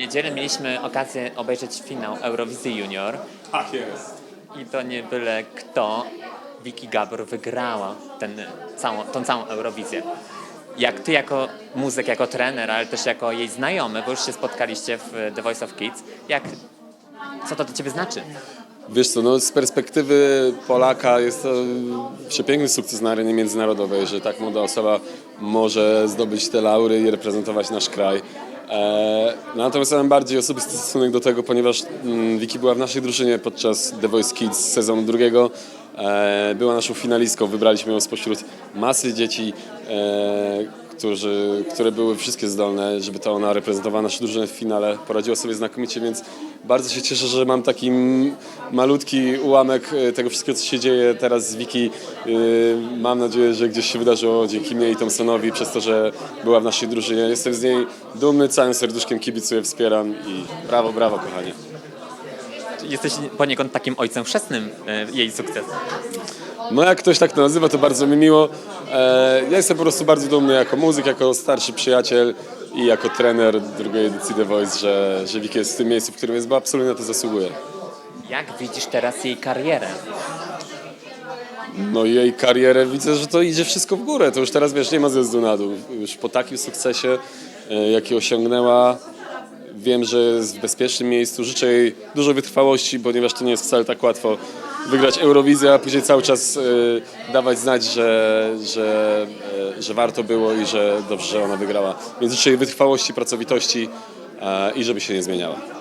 niedzielę mieliśmy okazję obejrzeć finał Eurowizji Junior Tak jest. i to nie byle kto, Vicky Gabor wygrała ten, całą, tą całą Eurowizję. Jak ty jako muzyk, jako trener, ale też jako jej znajomy, bo już się spotkaliście w The Voice of Kids, jak, co to dla ciebie znaczy? Wiesz co, no z perspektywy Polaka jest to przepiękny sukces na arenie międzynarodowej, że tak młoda osoba może zdobyć te laury i reprezentować nasz kraj. E, natomiast ja mam bardziej osobisty stosunek do tego, ponieważ mm, Wiki była w naszej drużynie podczas The Voice Kids sezonu drugiego. E, była naszą finalistką, wybraliśmy ją spośród masy dzieci, e, którzy, które były wszystkie zdolne, żeby to ona reprezentowała naszą drużynę w finale. Poradziła sobie znakomicie, więc bardzo się cieszę, że mam taki malutki ułamek e, tego wszystkiego, co się dzieje teraz z Wiki. E, Mam nadzieję, że gdzieś się wydarzyło dzięki mnie i Thompsonowi, przez to, że była w naszej drużynie. Jestem z niej dumny, całym serduszkiem kibicuję, wspieram i brawo, brawo kochanie. Jesteś poniekąd takim ojcem chrzestnym e, jej sukcesu. No jak ktoś tak to nazywa, to bardzo mi miło. E, Ja jestem po prostu bardzo dumny jako muzyk, jako starszy przyjaciel i jako trener drugiej edycji The Voice, że, że Wiki jest w tym miejscu, w którym jest, bo absolutnie na to zasługuje. Jak widzisz teraz jej karierę? No jej karierę widzę, że to idzie wszystko w górę. To już teraz wiesz, nie ma zjazdu na dół. Już po takim sukcesie, e, jaki osiągnęła, wiem, że jest w bezpiecznym miejscu. Życzę jej dużo wytrwałości, ponieważ to nie jest wcale tak łatwo wygrać Eurowizję, a później cały czas e, dawać znać, że, że, e, że warto było i że dobrze, że ona wygrała. Więc życzę jej wytrwałości, pracowitości e, i żeby się nie zmieniała.